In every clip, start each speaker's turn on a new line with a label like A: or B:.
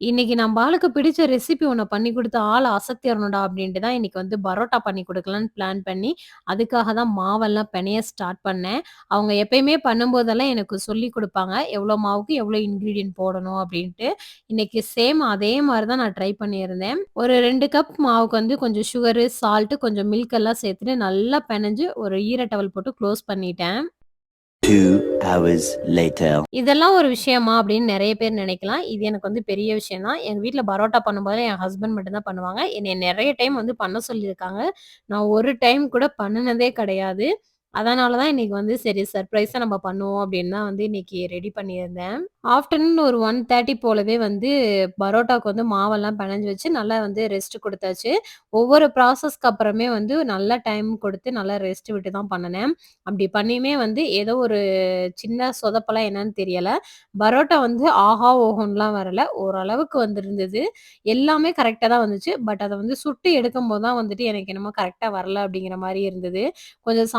A: இன்னைக்கு நம்ப ஆளுக்கு பிடிச்ச ரெசிபி ஒன்று பண்ணி குடுத்து ஆள் அசத்திரணும்டா அப்படின்ட்டு தான் இன்னைக்கு வந்து பரோட்டா பண்ணி கொடுக்கலான்னு பிளான் பண்ணி, அதுக்காக தான் மாவெல்லாம் பெனைய ஸ்டார்ட் பண்ணேன். அவங்க எப்பயுமே பண்ணும்போதெல்லாம் எனக்கு சொல்லிக் கொடுப்பாங்க எவ்வளோ மாவுக்கு எவ்வளோ இன்க்ரீடியன்ட் போடணும் அப்படின்ட்டு இன்னைக்கு சேம் அதே மாதிரி தான் நான் ட்ரை பண்ணியிருந்தேன். ஒரு ரெண்டு கப் மாவுக்கு வந்து கொஞ்சம் சுகரு, சால்ட்டு கொஞ்சம் மில்க் எல்லாம் சேர்த்துட்டு நல்லா பெனஞ்சு ஒரு ஈர டவல் போட்டு க்ளோஸ் பண்ணிட்டேன்.
B: Hours later.
A: இதெல்லாம் ஒரு விஷயமா அப்படின்னு நிறைய பேர் நினைக்கலாம். இது எனக்கு வந்து பெரிய விஷயம் தான். எங்க வீட்டில் பரோட்டா பண்ணும்போது என் ஹஸ்பண்ட் மட்டும் தான் பண்ணுவாங்க. என்னை நிறைய டைம் வந்து பண்ண சொல்லியிருக்காங்க. நான் ஒரு டைம் கூட பண்ணுனதே கிடையாது. அதனால தான் இன்னைக்கு வந்து சரி சர்ப்ரைஸாக நம்ம பண்ணுவோம் அப்படின்னு தான் வந்து இன்னைக்கு ரெடி பண்ணியிருந்தேன். ஆஃப்டர்நூன் ஒரு 1:30 போலவே வந்து பரோட்டாவுக்கு வந்து மாவெல்லாம் பிணைஞ்சு வச்சு நல்லா வந்து ரெஸ்ட் கொடுத்தாச்சு ஒவ்வொரு ப்ராசஸ்க்கு அப்புறமே வந்து நல்லா டைம் கொடுத்து நல்லா ரெஸ்ட் விட்டு தான் பண்ணினேன் அப்படி பண்ணியுமே வந்து ஏதோ ஒரு சின்ன சொதப்பெல்லாம் என்னன்னு தெரியலை பரோட்டா வந்து ஆஹா! ஓஹோன்லாம் வரல. ஓரளவுக்கு வந்திருந்தது. எல்லாமே கரெக்டாக தான் வந்துச்சு. பட் அதை வந்து சுட்டு எடுக்கும்போது தான் வந்துட்டு எனக்கு என்னமோ கரெக்டாக வரல அப்படிங்கிற மாதிரி இருந்தது. கொஞ்சம்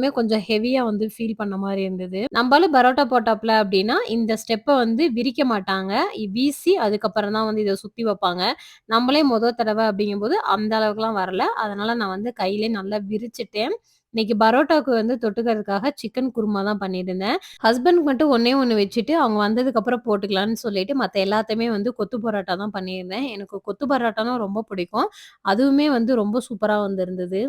A: சாப்பிடும்போதுமே கொஞ்சம் ஹெவியா வந்து ஃபீல் பண்ண மாதிரி இருந்தது. நம்மளும் பரோட்டா போட்டாப்ல அப்படின்னா, இந்த ஸ்டெப்பை வந்து விரிக்க மாட்டாங்க. வீசி அதுக்கப்புறம் தான் வந்து இதை சுத்தி வைப்பாங்க நம்மளே மொத தடவை அப்படிங்கும்போது அந்த அளவுக்குலாம் வரல. அதனால நான் வந்து கையிலேயே நல்லா விரிச்சிட்டேன் இன்னைக்கு பரோட்டாக்கு வந்து தொட்டுக்கிறதுக்காக சிக்கன் குருமா தான் பண்ணியிருந்தேன். ஹஸ்பண்ட்க்கு மட்டும் ஒன்னே ஒன்று வச்சுட்டு, அவங்க வந்ததுக்கப்புறம் போட்டுக்கலான்னு சொல்லிட்டு, மற்ற எல்லாத்தையுமே வந்து கொத்து பரோட்டா தான் பண்ணியிருந்தேன். எனக்கு கொத்து பரோட்டானா ரொம்ப பிடிக்கும். அதுவுமே வந்து ரொம்ப சூப்பராக வந்திருந்தது.